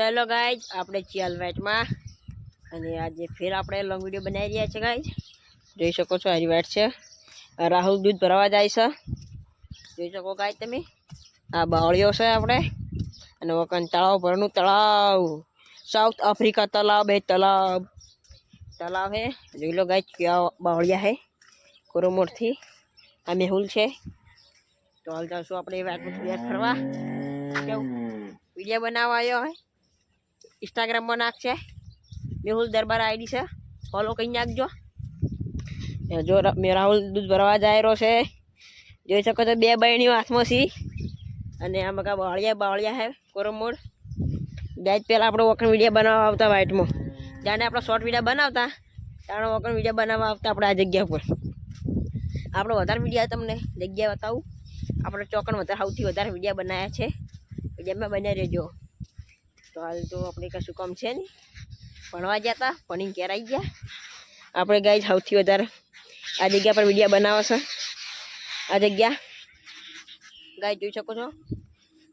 ચલો ગાઈજ આપણે ચિયાલ વેટમાં અને આજે ફેર આપણે લોંગ વીડિયો બનાવી રહ્યા છે ગાઈજ જોઈ શકો છો હરી વેટ છે. રાહુલ દૂધ ભરવા જાય છે. જોઈ શકો ગાય તમે? આ બાવળીઓ છે આપણે. અને વકન તળાવ ભરનું તળાવ. સાઉથ આફ્રિકા તલાવ હે તલાવ. તલાવ હે. જોઈ લો ગાય ક્યાં બાવળિયા હે. કોરોમોરથી. આ મેહુલ છે. તો હાલ જાશું આપણે વાતમાં તૈયાર કેવું? વીડિયો બનાવવા આવ્યો હોય ઇન્સ્ટાગ્રામમાં નાખશે. મેહુલ દરબાર આઈડી છે. ફોલો કરી નાખજો. જો મેં રાહુલ દૂધ ભરવા જાય રહ્યો છે. જોઈ શકો તો બે બહેણીઓ હાથમાં સી અને આ મકા બાવળિયા બાવળિયા હે કોરમોડ ગાય પહેલાં આપણે વખણ વીડિયો બનાવવા આવતા વાઇટમાં. જાણે આપણે શોર્ટ વીડિયો બનાવતા ત્યારે વખણ વીડિયો બનાવવા આવતા આપણે આ જગ્યા પર આપણે વધારે વીડિયો તમને જગ્યા બતાવું. આપણે ચોકન વધારે સૌથી વધારે વીડિયો બનાવ્યા છે. વિડીયોમાં બનાવી રહેજો. તો હાલ તો આપણે કશું કામ છે નહીં. ભણવા ગયા હતા ભણીને ઘેર આવી ગયા. આપણે ગાય સૌથી વધારે આ જગ્યા પર વિડીયા બનાવો છે. આ જગ્યા. ગાય જોઈ શકો છો.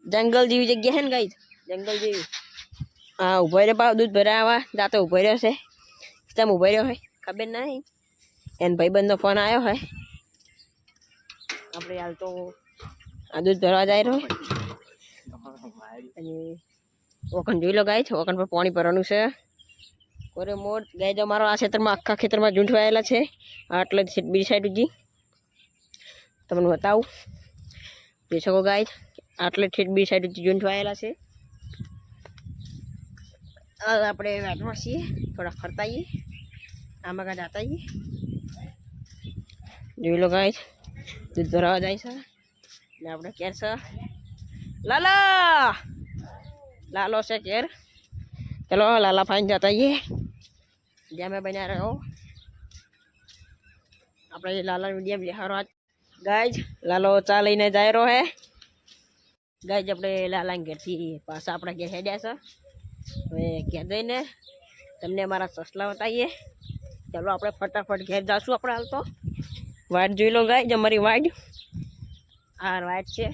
જંગલ જેવી જગ્યા છે ને ગાય જંગલ જેવી. હા, ઊભો રહ્યો પાવ દૂધ ભરાવા જાતો ઊભો રહ્યો છે. તેમ ઊભો રહ્યો હોય? ખબર નહીં. એને ભાઈબંધનો ફોન આવ્યો હોય. આપણે હાલ તો આ દૂધ ભરવા જાય રહ્યો. અને ઓકન જોઈ લો ગાય છે ઓકન પર પાણી ભરવાનું છે. કોરે મોર, ગાય જો મારો આ ખેતરમાં, આખા ખેતરમાં ઝૂંઠવાયેલા છે. આટલે બીજી સાઈડ ઉજી. તમને બતાવું. જોઈ શકો ગાય આટલે ઠેઠ બીજી સાઈડ ઉજી ઝૂંઠવાયેલા છે. આપણે વાટમાં છીએ, થોડા ફરતા આવીએ આમાં કાંઈ જાતા આવીએ જોઈ લો ગાય દૂધ ભરાવા જાય છે. ને આપણે ક્યારે છે? લાલા! લાલો છે ઘેર ચલો લાલા ફાઈન જતા આવીએ જ્યાં મેં બન્યા રહ્યો આપણે લાલા વીડિયો બિહારો ગાય લાલો ચા લઈને જાય રહ્યો હે ગાય આપણે લાલા ઘેરથી પાછા આપણા ઘેર હેડ્યા છે હવે ઘેર જઈને તમને અમારા સસલા બતાવીએ ચલો આપણે ફટાફટ ઘેર જશું આપણે હાલ તો વાટ જોઈ લો ગાય અમારી વાઇટ આ વાઇટ છે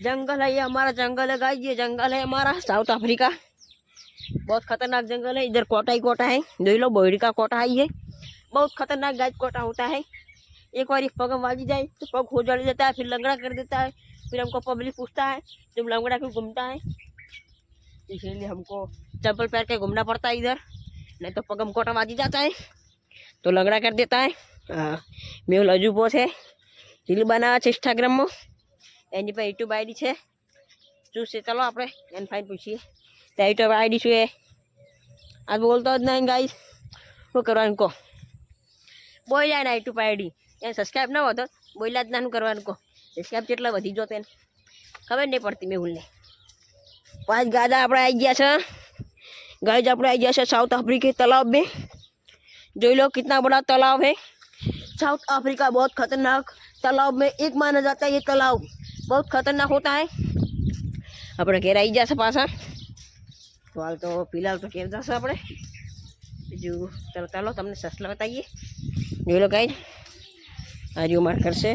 जंगल है ये, हमारा जंगल है गाइस, ये जंगल है हमारा साउथ अफ्रीका। बहुत खतरनाक जंगल है, इधर कोटा ही कोटा है जो लो बोहरी का कोटा है ये। बहुत खतरनाक गाइस कोटा होता है। एक बार एक पग हम वाजी जाए तो पग हो जड़ देता है, फिर लंगड़ा कर देता है, फिर हमको पब्लिक पूछता है जब लंगड़ा क्यों घूमता है? इसीलिए हमको चप्पल पैर के घूमना पड़ता है इधर, नहीं तो पग हम कोटा वाजी जाता है तो लंगड़ा कर देता है। हाँ, मेरे लजू बोस है, दिल बना इंस्टाग्राम में એની પર યુટ્યુબ આઈડી છે શું છે ચાલો આપણે એને ફાઈન પૂછીએ ત્યાં યુટ્યુબ આઈડી શું એ આ બોલતો જ નહીં ગાઈ શું કરવાનું કહો બોલ્યા ને યુટ્યુબ આઈડી એને સબસ્ક્રાઈબ ના હોતો બોલ્યા જ ના શું કરવાનું કહો સબસ્ક્રાઈબ કેટલા વધી જો તેને ખબર નહીં પડતી મેં ભૂલને પાંચ ગાદા આપણે આવી ગયા છે गाइस આપણે આવી ગયા છે साउथ अफ्रीका तालाब में जो लोग कितना बड़ा तालाब है साउथ अफ्रीका बहुत खतरनाक तालाब में एक माना जाता है ये तालाब बहुत खतरनाक होता है આપણે ઘેર આવી જશે પાછા તો હાલ તો ફિલહાલ તો ઘેર જશે આપણે બીજું ચાલો ચાલો તમને સસલા બતાવીએ જોઈ લો કાંઈ આ જો માર્કર છે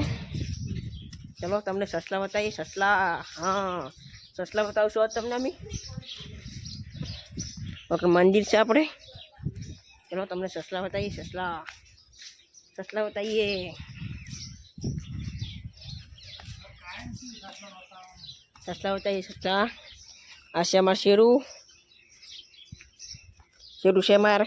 ચલો તમને સસલા બતાવીએ સસલા હા સસલા બતાવશું આજ તમને અમે ઓકે મંદિર છે આપણે ચલો તમને સસલા બતાવીએ સસલા સસલા બતાવીએ સસલા બતાવીએ સસલા આ છે અમાર શેરું શેરું છે માર